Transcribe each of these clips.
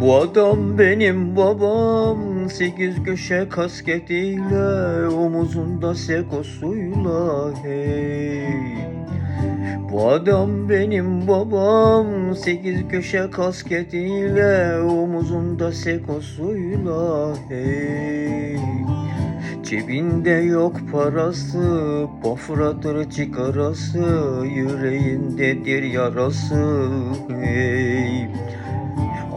Bu adam benim babam Sekiz köşe kasketiyle Omuzunda sekosuyla hey Bu adam benim babam Sekiz köşe kasketiyle Omuzunda sekosuyla hey Cebinde yok parası, bafradır çıkarası, yüreğindedir yarası. Hey.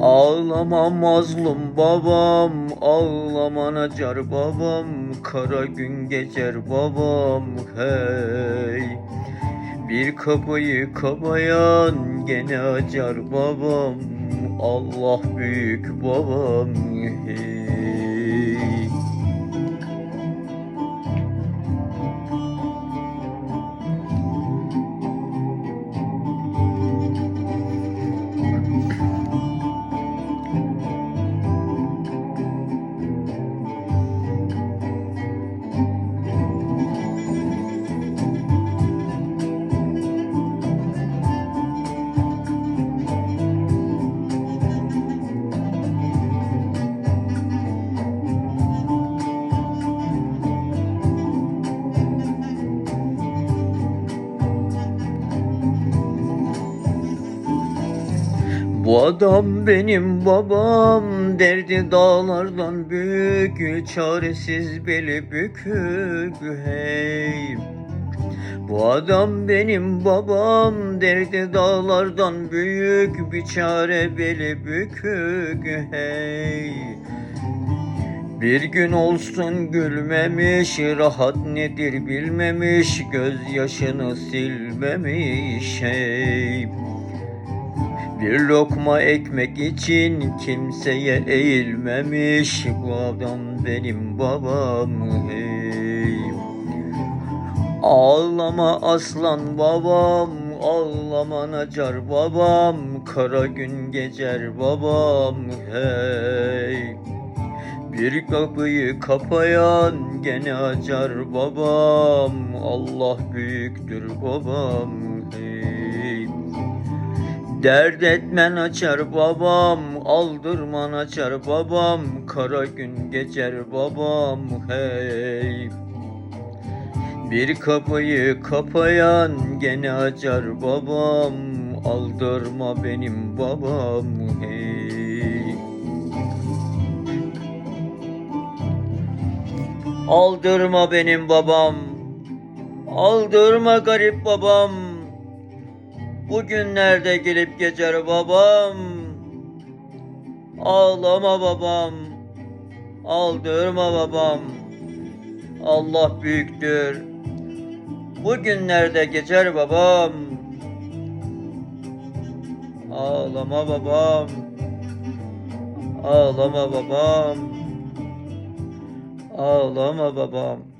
Ağlama mazlum babam Ağlaman açar babam Kara gün geçer babam hey. Bir kapıyı kapayan gene açar babam Allah büyük babam hey Bu adam benim babam Derdi dağlardan büyük Çaresiz beli bükük hey Bu adam benim babam Derdi dağlardan büyük Bir çare beli bükük hey bir gün olsun gülmemiş, rahat nedir bilmemiş, gözyaşını silmemiş hey. Bir lokma ekmek için kimseye eğilmemiş. Bu adam benim babam hey. Ağlama aslan babam Ağlama nacar babam. Kara gün geçer babam hey. Bir kapıyı kapayan gene açar babam. Allah büyüktür babam hey Dert etmen açar babam, aldırman açar babam, kara gün geçer babam hey. Bir kapıyı kapayan gene açar babam, aldırma benim babam hey. Aldırma benim babam, aldırma garip babam. Bugünlerde gelip geçer babam. Ağlama babam. Aldırma babam. Allah büyüktür. Bugünlerde geçer babam. Ağlama babam. Ağlama babam. Ağlama babam